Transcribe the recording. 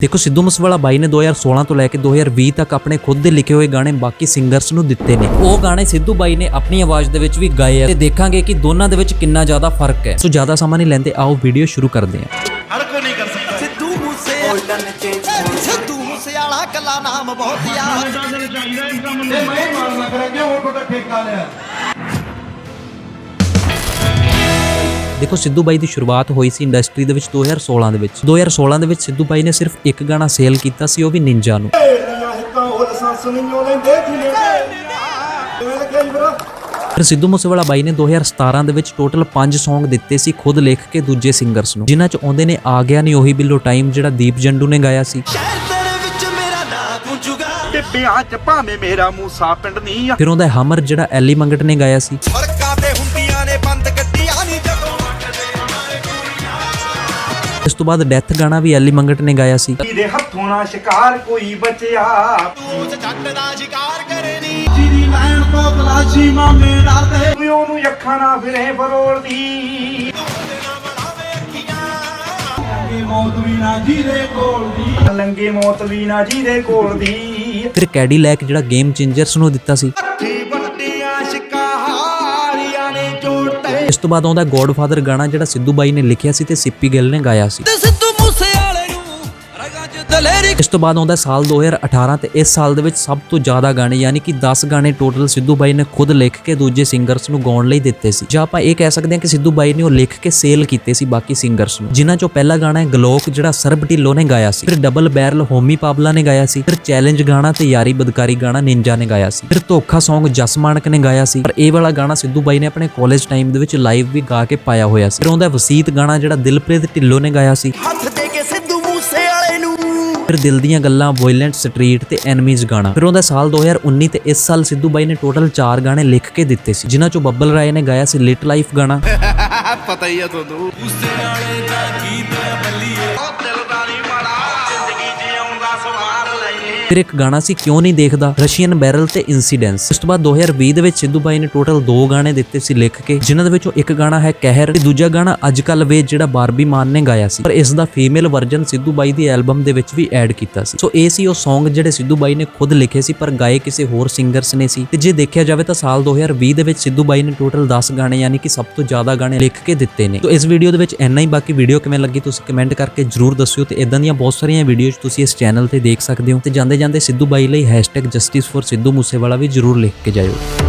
ਦੇਖੋ ਸਿੱਧੂ ਮੂਸੇਵਾਲਾ ਬਾਈ ਨੇ 2016 ਤੋਂ ਲੈ ਕੇ 2020 ਤੱਕ ਆਪਣੇ ਖੁਦ ਦੇ ਲਿਖੇ ਹੋਏ ਗਾਣੇ ਬਾਕੀ ਸਿੰਗਰਸ ਨੂੰ ਦਿੱਤੇ ਨੇ। ਉਹ ਗਾਣੇ ਸਿੱਧੂ ਬਾਈ ਨੇ ਆਪਣੀ ਆਵਾਜ਼ ਦੇ ਵਿੱਚ ਵੀ ਗਾਏ ਆ ਤੇ ਦੇਖਾਂਗੇ ਕਿ ਦੋਨਾਂ ਦੇ ਵਿੱਚ ਕਿੰਨਾ ਜ਼ਿਆਦਾ ਫ਼ਰਕ ਹੈ। ਸੋ ਜ਼ਿਆਦਾ ਸਮਾਂ ਨਹੀਂ ਲੈਂਦੇ ਆਓ ਵੀਡੀਓ ਸ਼ੁਰੂ ਕਰਦੇ ਹਾਂ। ਹਰ ਕੋਈ ਨਹੀਂ ਕਰ ਸਕਦਾ। ਸਿੱਧੂ ਮੂਸੇ ਸਿੱਧੂ ਮੂਸੇ ਵਾਲਾ ਕੱਲਾ ਨਾਮ ਬਹੁਤ ਯਾਰ ਮੈਂ ਮਾਰਨਾ ਕਰਾਂਗੇ ਹੋਰ ਤੁਹਾਡਾ ਠੇਕਾ ਲਿਆ। ਦੇਖੋ ਸਿੱਧੂ ਬਾਈ ਦੀ ਸ਼ੁਰੂਆਤ ਹੋਈ ਸੀ ਇੰਡਸਟਰੀ ਦੇ ਵਿੱਚ 2016 ਦੇ ਵਿੱਚ। 2016 ਦੇ ਵਿੱਚ ਸਿੱਧੂ ਬਾਈ ਨੇ ਸਿਰਫ ਇੱਕ ਗਾਣਾ ਸੇਲ ਕੀਤਾ ਸੀ ਉਹ ਵੀ ਨਿੰਜਾ ਨੂੰ। ਫਿਰ ਸਿੱਧੂ ਮੂਸੇਵਾਲਾ ਬਾਈ ਨੇ 2017 ਦੇ ਵਿੱਚ ਟੋਟਲ 5 Song ਦਿੱਤੇ ਸੀ ਖੁਦ ਲਿਖ ਕੇ ਦੂਜੇ ਸਿੰਗਰਸ ਨੂੰ। ਜਿਨ੍ਹਾਂ ਚ ਆਉਂਦੇ ਨੇ ਆ ਗਿਆ ਨਹੀਂ ਉਹੀ ਬਿੱਲੋ ਟਾਈਮ ਜਿਹੜਾ ਦੀਪ ਜੰਡੂ ਨੇ ਗਾਇਆ ਸੀ। ਚ ਭਾਵੇਂ ਮੇਰਾ ਮੂਸਾ ਪਿੰਡ ਨਹੀਂ ਆ। ਫਿਰ ਉਹਦਾ ਹਮਰ ਜਿਹੜਾ ਐਲੀ ਮੰਗਟ ਨੇ ਗਾਇਆ ਸੀ। ਸੜਕਾਂ ਤੋਂ ਬਾਅਦ ਡੈਥ ਗਾਣਾ ਵੀ ਐਲੀ ਮੰਗਟ ਨੇ ਗਾਇਆ ਸੀ। ਜਿਹਦੇ ਹੱਥੋਂ ਨਾ ਸ਼ਿਕਾਰ ਕੋਈ ਬਚਿਆ। ਤੂੰ ਜੱਟ ਦਾ ਸ਼ਿਕਾਰ ਕਰੇ ਨੀ। ਜਿਹਦੀ ਲੈਣ ਤੋਂ ਤਲਾਸ਼ੀ ਮਾਮੇ ਡਰਦੇ ਤੂੰ ਉਹਨੂੰ ਅੱਖਾਂ ਨਾ ਫਿਰੇ ਫਰੋਲਦੀ। ਲੰਗੇ ਮੌਤ ਵੀ ਨਾ ਜਿਹਦੇ ਕੋਲ ਦੀ। ਲੰਗੇ ਮੌਤ ਵੀ ਨਾ ਜਿਹਦੇ ਕੋਲ ਦੀ। ਫਿਰ ਕੈਡੀਲੈਕ ਜਿਹੜਾ ਗੇਮ ਚੇਂਜਰਸ ਨੂੰ ਦਿੱਤਾ ਸੀ। ਉਸ ਤੋਂ ਬਾਅਦ ਆਉਂਦਾ ਗੋਡਫਾਦਰ ਗਾਣਾ ਜਿਹੜਾ ਸਿੱਧੂ ਬਾਈ ਨੇ ਲਿਖਿਆ ਸੀ ਤੇ ਸਿੱਪੀ ਗਿੱਲ ਨੇ ਗਾਇਆ ਸੀ। ਤੇ ਸਿੱਧੂ ਦਲੇਰੀ ਇਸ ਤੋਂ ਬਾਅਦ ਆਉਂਦਾ ਸਾਲ 2018 ਤੇ ਇਸ ਸਾਲ ਦੇ ਵਿੱਚ ਸਭ ਤੋਂ ਜ਼ਿਆਦਾ ਗਾਣੇ, ਯਾਨੀ ਕਿ 10 ਗਾਣੇ ਟੋਟਲ ਸਿੱਧੂ ਬਾਈ ਨੇ ਖੁਦ ਲਿਖ ਕੇ ਦੂਜੇ ਸਿੰਗਰਸ ਨੂੰ ਗਾਉਣ ਲਈ ਦਿੱਤੇ ਸੀ। ਜਾਂ ਆਪਾਂ ਇਹ ਕਹਿ ਸਕਦੇ ਹਾਂ ਕਿ ਸਿੱਧੂ ਬਾਈ ਨੇ ਉਹ ਲਿਖ ਕੇ ਸੇਲ ਕੀਤੇ ਸੀ ਬਾਕੀ ਸਿੰਗਰਸ ਨੂੰ। ਜਿਨ੍ਹਾਂ ਚੋਂ ਪਹਿਲਾ ਗਾਣਾ ਹੈ ਗਲੋਕ, ਜਿਹੜਾ ਸਰਬ ਢਿੱਲੋਂ ਨੇ ਗਾਇਆ ਸੀ। ਫਿਰ ਡਬਲ ਬੈਰਲ ਹੋਮੀ ਪਾਬਲਾ ਨੇ ਗਾਇਆ ਸੀ। ਫਿਰ ਚੈਲੰਜ ਗਾਣਾ ਤੇ ਯਾਰੀ ਬਦਕਾਰੀ ਗਾਣਾ ਨਿੰਜਾ ਨੇ ਗਾਇਆ ਸੀ। ਫਿਰ ਧੋਖਾ Song ਜਸ ਮਾਨਕ ਨੇ ਗਾਇਆ ਸੀ। ਪਰ ਇਹ ਵਾਲਾ ਗਾਣਾ ਸਿੱਧੂ ਬਾਈ ਨੇ ਆਪਣੇ ਕਾਲਜ ਟਾਈਮ ਦੇ ਵਿੱਚ ਲਾਈਵ ਵੀ ਗਾ ਕੇ ਪਾਇਆ ਹੋਇਆ ਸੀ। ਫਿਰ ਉਹਦਾ ਵਸੀਤ ਗਾਣਾ, ਜਿਹੜਾ ਦਿਲਪ੍ਰੀਤ ਢਿੱਲੋਂ ਨੇ ਗਾਇਆ ਸੀ। ਹੱਥ ਫਿਰ ਦਿਲ ਦੀਆਂ ਗੱਲਾਂ ਵੋਇਲੈਂਟ ਸਟਰੀਟ ਤੇ ਐਨਮੀਜ਼ ਗਾਣਾ। ਫਿਰ ਉਹਦਾ ਸਾਲ 2019 ਤੇ ਇਸ ਸਾਲ ਸਿੱਧੂ ਬਾਈ ਨੇ ਟੋਟਲ 4 ਗਾਣੇ ਲਿਖ ਕੇ ਦਿੱਤੇ ਸੀ ਜਿਨ੍ਹਾਂ ਚੋਂ ਬੱਬਲ ਰਾਏ ਨੇ ਗਾਇਆ ਸੀ ਲਿਟ ਲਾਈਫ ਗਾਣਾ। ਪਤਾ ਹੀ ਆ ਤੁਹਾਨੂੰ। ਉਸੇ ਵਾਲੇ ਦਾ ਫਿਰ ਇੱਕ ਗਾਣਾ ਸੀ ਕਿਉਂ ਨਹੀਂ ਦੇਖਦਾ? ਰਸ਼ੀਅਨ ਬੈਰਲ ਤੇ ਇਨਸੀਡੈਂਸ ਇਸ ਤੋਂ ਬਾਅਦ 2020 ਦੇ ਵਿੱਚ ਸਿੱਧੂ ਬਾਈ ਨੇ ਟੋਟਲ ਦੋ ਗਾਣੇ ਦਿੱਤੇ ਸੀ ਲਿਖ ਕੇ, ਜਿਨ੍ਹਾਂ ਦੇ ਵਿੱਚੋਂ ਇੱਕ ਗਾਣਾ ਹੈ ਕਹਿਰ ਤੇ ਦੂਜਾ ਗਾਣਾ ਅੱਜ ਕੱਲ ਵੇ ਜਿਹੜਾ ਬਾਰਬੀ ਮਾਨ ਨੇ ਗਾਇਆ ਸੀ। ਪਰ ਇਸ ਦਾ ਫੀਮੇਲ ਵਰਜਨ ਸਿੱਧੂ ਬਾਈ ਦੀ ਐਲਬਮ ਦੇ ਵਿੱਚ ਵੀ ਐਡ ਕੀਤਾ ਸੀ। ਸੋ ਇਹ ਸੀ ਉਹ Song ਜਿਹੜੇ ਸਿੱਧੂ ਬਾਈ ਨੇ ਖੁਦ ਲਿਖੇ ਸੀ, ਪਰ ਗਾਏ ਕਿਸੇ ਹੋਰ ਸਿੰਗਰਸ ਨੇ ਸੀ। ਤੇ ਜੇ ਦੇਖਿਆ ਜਾਵੇ ਤਾਂ ਸਾਲ 2020 ਦੇ ਵਿੱਚ ਸਿੱਧੂ ਬਾਈ ਨੇ ਟੋਟਲ 10 ਗਾਣੇ ਯਾਨੀ ਕਿ ਸਭ ਤੋਂ ਜ਼ਿਆਦਾ ਗਾਣੇ ਲਿਖ ਕੇ ਦਿੱਤੇ ਨੇ। ਸੋ ਇਸ ਵੀਡੀਓ ਦੇ ਵਿੱਚ ਇੰਨਾ ਹੀ, ਬਾਕੀ ਵੀਡੀਓ ਕਿਵੇਂ ਲੱਗੀ ਤੁਸੀਂ ਕਮੈਂਟ ਕਰਕੇ ਜਰੂਰ ਦੱਸਿਓ ਤੇ ਇਦਾਂ ਦੀਆਂ ਬਹੁਤ ਸਾਰੀਆਂ ਵੀਡੀਓਜ਼ ਤੁਸੀਂ ਇਸ ਚੈਨਲ ਤੇ ਦੇਖ ਸਕਦੇ ਹੋ। ਤੇ ਜਾਂਦੇ ਜਾਂਦੇ ਸਿੱਧੂ ਬਾਈ ਲਈ #ਜਸਟਿਸ ਫॉर ਸਿੱਧੂ ਮੂਸੇਵਾਲਾ ਵੀ ਜਰੂਰ ਲਿਖ ਕੇ ਜਾਇਓ।